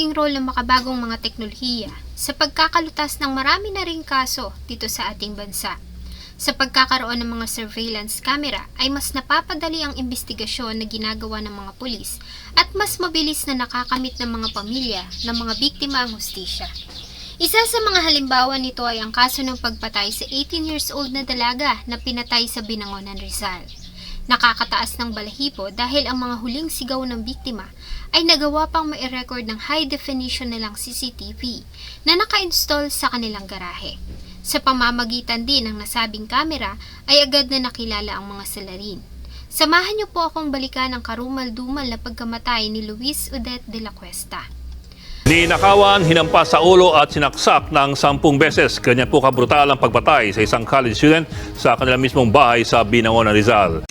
naging role ng makabagong mga teknolohiya sa pagkakalutas ng marami na ring kaso dito sa ating bansa. Sa pagkakaroon ng mga surveillance camera ay mas napapadali ang investigasyon na ginagawa ng mga pulis at mas mabilis na nakakamit ng mga pamilya ng mga biktima ang hustisya. Isa sa mga halimbawa nito ay ang kaso ng pagpatay sa 18 years old na dalaga na pinatay sa Binangonan Rizal. Nakakataas ng balahibo dahil ang mga huling sigaw ng biktima ay nagawa pang mai-record ng high definition nilang CCTV na naka-install sa kanilang garahe. Sa pamamagitan din ng nasabing kamera ay agad na nakilala ang mga salarin. Samahan niyo po akong balikan ang karumal-dumal na pagkamatay ni Luis Odette de la Cuesta. Ninakawan, hinampas sa ulo at sinaksak ng sampung beses. Ganyan po kabrutal ang pagpatay sa isang college student sa kanilang mismong bahay sa Binangonan, Rizal.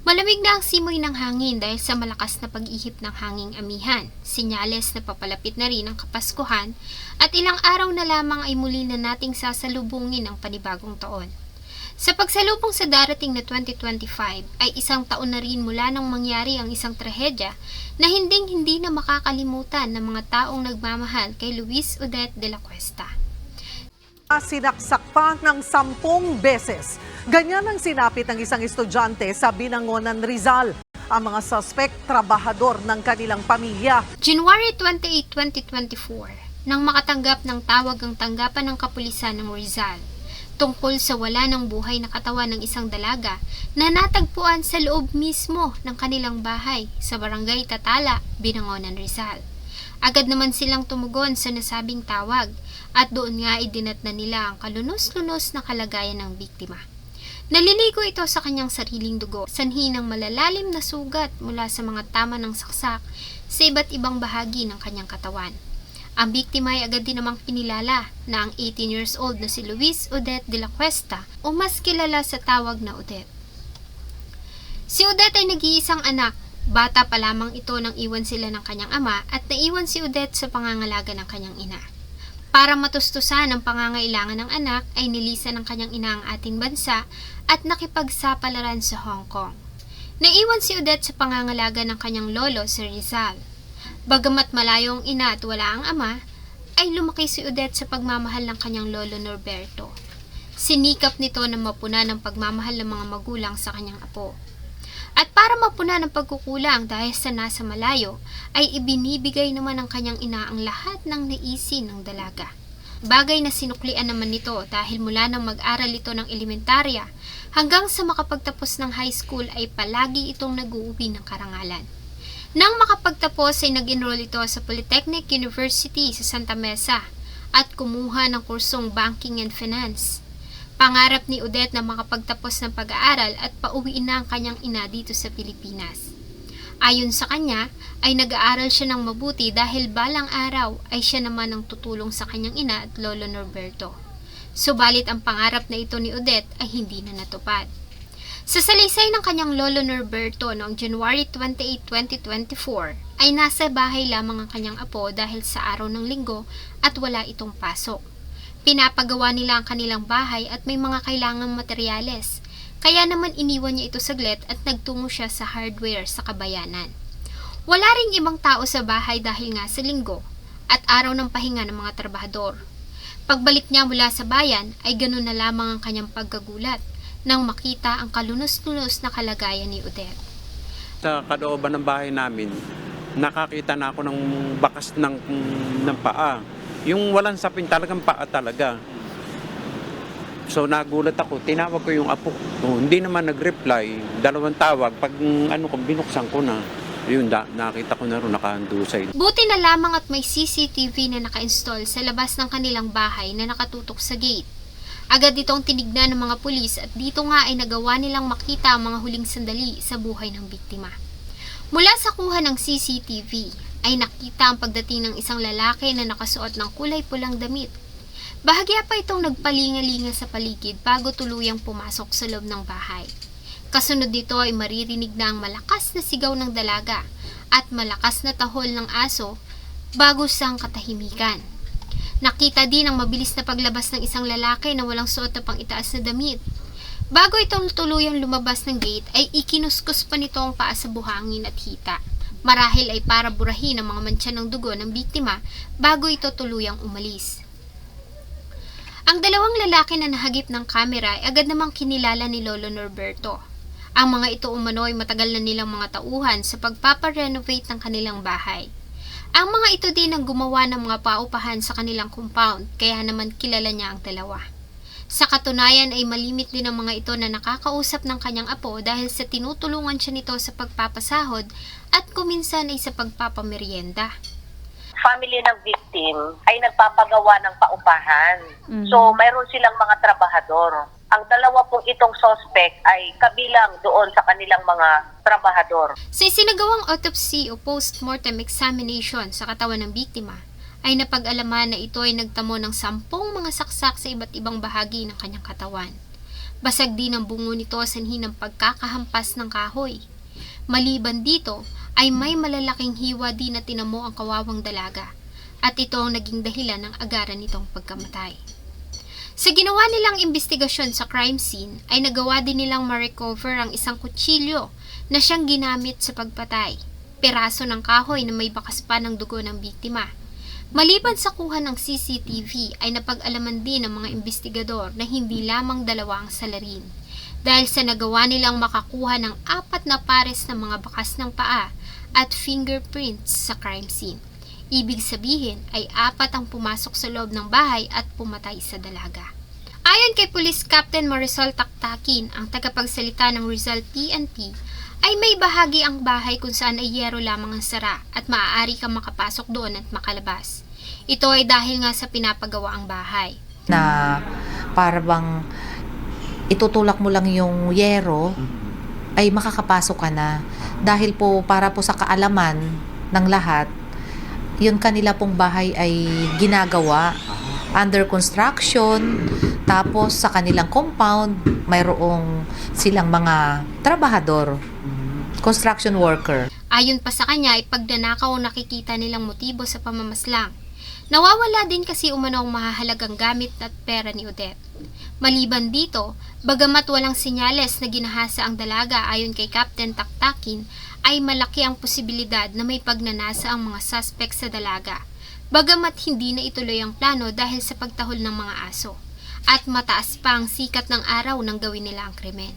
Malamig na ang simoy ng hangin dahil sa malakas na pag-ihip ng hanging amihan. Sinyales na papalapit na rin ang Kapaskuhan at ilang araw na lamang ay muli na nating sasalubungin ang panibagong taon. Sa pagsalubong sa darating na 2025 ay isang taon na rin mula nang mangyari ang isang trahedya na hinding hindi na makakalimutan ng mga taong nagmamahal kay Luis Odette de la Cuesta. Sinaksak pa ng sampung beses. Ganyan ang sinapit ng isang estudyante sa Binangonan, Rizal. Ang mga suspect, trabahador ng kanilang pamilya. January 28, 2024, nang makatanggap ng tawag ang tanggapan ng kapulisan ng Rizal tungkol sa wala ng buhay na katawan ng isang dalaga na natagpuan sa loob mismo ng kanilang bahay sa barangay Tatala, Binangonan, Rizal. Agad naman silang tumugon sa nasabing tawag at doon nga idinat na nila ang kalunos-lunos na kalagayan ng biktima. Naliligo ito sa kanyang sariling dugo, sanhi ng malalalim na sugat mula sa mga tama ng saksak sa iba't ibang bahagi ng kanyang katawan. Ang biktima ay agad din namang pinilala na ang 18 years old na si Luis Odette de la Cuesta o mas kilala sa tawag na Odette. Si Odette ay nag-iisang anak. Bata pa lamang ito nang iwan sila ng kanyang ama at naiwan si Odette sa pangangalaga ng kanyang ina. Para matustusan ang pangangailangan ng anak ay nilisan ng kanyang ina ang ating bansa at nakipagsapalaran sa Hong Kong. Naiwan si Odette sa pangangalaga ng kanyang lolo si Rizal. Bagamat malayo ang ina at wala ang ama, ay lumaki si Odette sa pagmamahal ng kanyang lolo Norberto. Sinikap nito na mapuna ng pagmamahal ng mga magulang sa kanyang apo. At para mapuna ng pagkukulang dahil sa nasa malayo, ay ibinibigay naman ng kanyang ina ang lahat ng naisin ng dalaga. Bagay na sinuklian naman nito dahil mula nang mag-aral ito ng elementarya hanggang sa makapagtapos ng high school ay palagi itong nag-uuwi ng karangalan. Nang makapagtapos ay nag-enroll ito sa Polytechnic University sa Santa Mesa at kumuha ng kursong Banking and Finance. Pangarap ni Odette na makapagtapos ng pag-aaral at pauwiin na ang kanyang ina dito sa Pilipinas. Ayon sa kanya, ay nag-aaral siya ng mabuti dahil balang araw ay siya naman ang tutulong sa kanyang ina at lolo Norberto. Subalit ang pangarap na ito ni Odette ay hindi na natupad. Sa salaysay ng kanyang lolo Norberto noong January 28, 2024 ay nasa bahay lamang ang kanyang apo dahil sa araw ng linggo at wala itong pasok. Pinapagawa nila ang kanilang bahay at may mga kailangang materyales. Kaya naman iniwan niya ito saglit at nagtungo siya sa hardware sa kabayanan. Wala ring ibang tao sa bahay dahil nga sa linggo at araw ng pahinga ng mga trabahador. Pagbalik niya mula sa bayan ay ganun na lamang ang kanyang pagkagulat nang makita ang kalunos-lunos na kalagayan ni Odette. Sa kalooban ng bahay namin, nakakita na ako ng bakas ng, ng paa. Yung walang sapin talagang paa talaga. So nagulat ako, tinawag ko yung apo. Oh, hindi naman nag-reply. Dalawang tawag, pag ano ko, binuksan ko na. Yun, da, nakita ko na rin nakahandusay. Buti na lamang at may CCTV na naka-install sa labas ng kanilang bahay na nakatutok sa gate. Agad itong tinignan ng mga pulis at dito nga ay nagawa nilang makita ang mga huling sandali sa buhay ng biktima. Mula sa kuha ng CCTV ay nakita ang pagdating ng isang lalaki na nakasuot ng kulay pulang damit. Bahagya pa itong nagpalingalinga sa paligid bago tuluyang pumasok sa loob ng bahay. Kasunod dito ay maririnig na ang malakas na sigaw ng dalaga at malakas na tahol ng aso bago sa katahimikan. Nakita din ang mabilis na paglabas ng isang lalaki na walang suot na pang itaas na damit. Bago itong tuluyang lumabas ng gate ay ikinuskus pa nito ang paa sa buhangin at hita. Marahil ay para burahin ang mga mantsa ng dugo ng biktima bago ito tuluyang umalis. Ang dalawang lalaki na nahagip ng kamera ay agad namang kinilala ni Lolo Norberto. Ang mga ito umano ay matagal na nilang mga tauhan sa pagpaparenovate ng kanilang bahay. Ang mga ito din ang gumawa ng mga paupahan sa kanilang compound, kaya naman kilala niya ang dalawa. Sa katunayan ay malimit din ang mga ito na nakakausap ng kanyang apo dahil sa tinutulungan siya nito sa pagpapasahod at kuminsan ay sa pagpapamerienda. family ng victim ay nagpapagawa ng paupahan. So, mayroon silang mga trabahador. Ang dalawa pong itong suspect ay kabilang doon sa kanilang mga trabahador. Sa isinagawang autopsy o post-mortem examination sa katawan ng biktima, ay napag-alaman na ito ay nagtamo ng sampung mga saksak sa iba't ibang bahagi ng kanyang katawan. Basag din ang bungo nito sanhi ng pagkakahampas ng kahoy. Maliban dito, ay may malalaking hiwa din na tinamo ang kawawang dalaga at ito ang naging dahilan ng agaran nitong pagkamatay. Sa ginawa nilang investigasyon sa crime scene, ay nagawa din nilang ma-recover ang isang kutsilyo na siyang ginamit sa pagpatay. Peraso ng kahoy na may bakas pa ng dugo ng biktima. Maliban sa kuha ng CCTV ay napag-alaman din ng mga investigador na hindi lamang dalawa ang salarin. Dahil sa nagawa nilang makakuha ng apat na pares ng mga bakas ng paa at fingerprints sa crime scene. Ibig sabihin ay apat ang pumasok sa loob ng bahay at pumatay sa dalaga. Ayon kay Police Captain Marisol Taktakin, ang tagapagsalita ng Rizal PNP, ay may bahagi ang bahay kung saan ay yero lamang ang sara at maaari kang makapasok doon at makalabas. Ito ay dahil nga sa pinapagawa ang bahay. na para bang itutulak mo lang yung yero ay makakapasok ka na dahil po para po sa kaalaman ng lahat yun kanila pong bahay ay ginagawa under construction tapos sa kanilang compound mayroong silang mga trabahador construction worker Ayon pa sa kanya ang nakikita nilang motibo sa pamamaslang. Nawawala din kasi umano ang mahahalagang gamit at pera ni Odette. Maliban dito, bagamat walang sinyales na ginahasa ang dalaga ayon kay Captain Taktakin, ay malaki ang posibilidad na may pagnanasa ang mga suspect sa dalaga. Bagamat hindi na ituloy ang plano dahil sa pagtahol ng mga aso. At mataas pa ang sikat ng araw nang gawin nila ang krimen.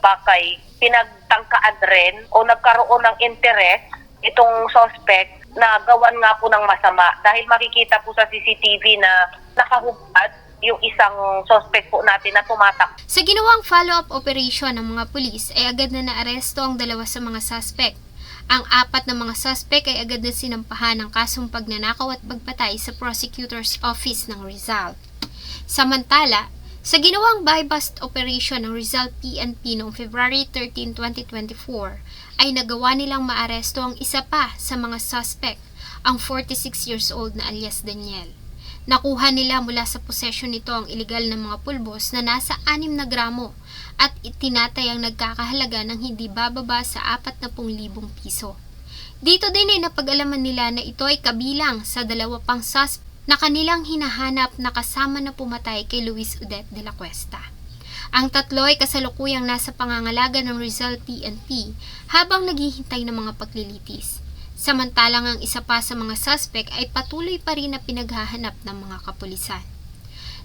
Bakay pinagtangkaan rin o nagkaroon ng interest itong suspect na gawan nga po ng masama dahil makikita po sa CCTV na nakahubad yung isang suspect po natin na tumatak Sa ginawang follow-up operation ng mga pulis ay agad na naaresto ang dalawa sa mga suspect. Ang apat na mga suspect ay agad na sinampahan ng kasong pagnanakaw at pagpatay sa prosecutor's office ng Rizal. Samantala, sa ginawang buy-bust operation ng Rizal PNP noong February 13, 2024, ay nagawa nilang maaresto ang isa pa sa mga suspect, ang 46 years old na alias Daniel. Nakuha nila mula sa possession nito ang ilegal na mga pulbos na nasa 6 na gramo at itinatayang nagkakahalaga ng hindi bababa sa 40,000 piso. Dito din ay napag-alaman nila na ito ay kabilang sa dalawa pang suspect na kanilang hinahanap na kasama na pumatay kay Luis Udet de la Cuesta. Ang tatlo ay kasalukuyang nasa pangangalaga ng Rizal PNP habang naghihintay ng mga paglilitis. Samantalang ang isa pa sa mga suspect ay patuloy pa rin na pinaghahanap ng mga kapulisan.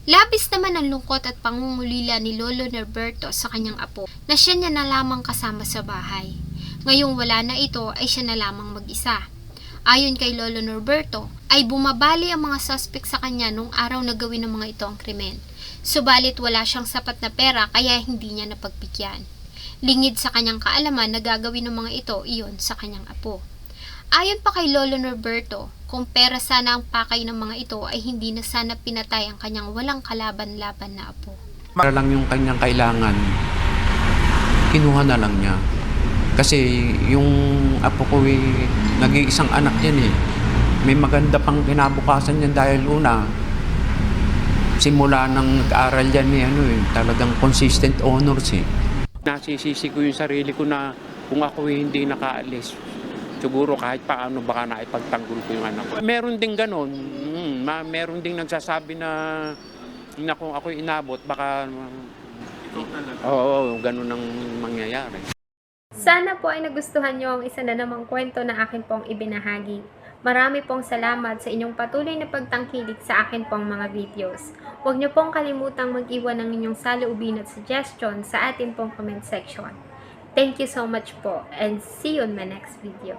Labis naman ang lungkot at pangungulila ni Lolo Norberto sa kanyang apo na siya niya na lamang kasama sa bahay. Ngayong wala na ito ay siya na lamang mag-isa. Ayon kay Lolo Norberto, ay bumabali ang mga suspect sa kanya nung araw na gawin ng mga ito ang krimen. Subalit wala siyang sapat na pera kaya hindi niya napagpikyan. Lingid sa kanyang kaalaman na gagawin ng mga ito iyon sa kanyang apo. Ayon pa kay Lolo Norberto, kung pera sana ang pakay ng mga ito ay hindi na sana pinatay ang kanyang walang kalaban-laban na apo. para lang yung kanyang kailangan kinuha na lang niya kasi yung apo ko eh, nag-iisang anak yan eh may maganda pang kinabukasan yan dahil una simula nang nag-aral yan eh, ano eh, talagang consistent honors eh. Nasisisi ko yung sarili ko na kung ako eh, hindi nakaalis, siguro kahit paano baka naipagtanggol ko yung anak ko. Meron din ganon, mm, ma- meron ding nagsasabi na na kung ako inabot, baka Oo, oo, ganun ang mangyayari. Sana po ay nagustuhan nyo ang isa na namang kwento na akin pong ibinahagi. Marami pong salamat sa inyong patuloy na pagtangkilik sa akin pong mga videos. Huwag nyo pong kalimutang mag-iwan ng inyong saloobin at suggestion sa atin pong comment section. Thank you so much po and see you in my next video.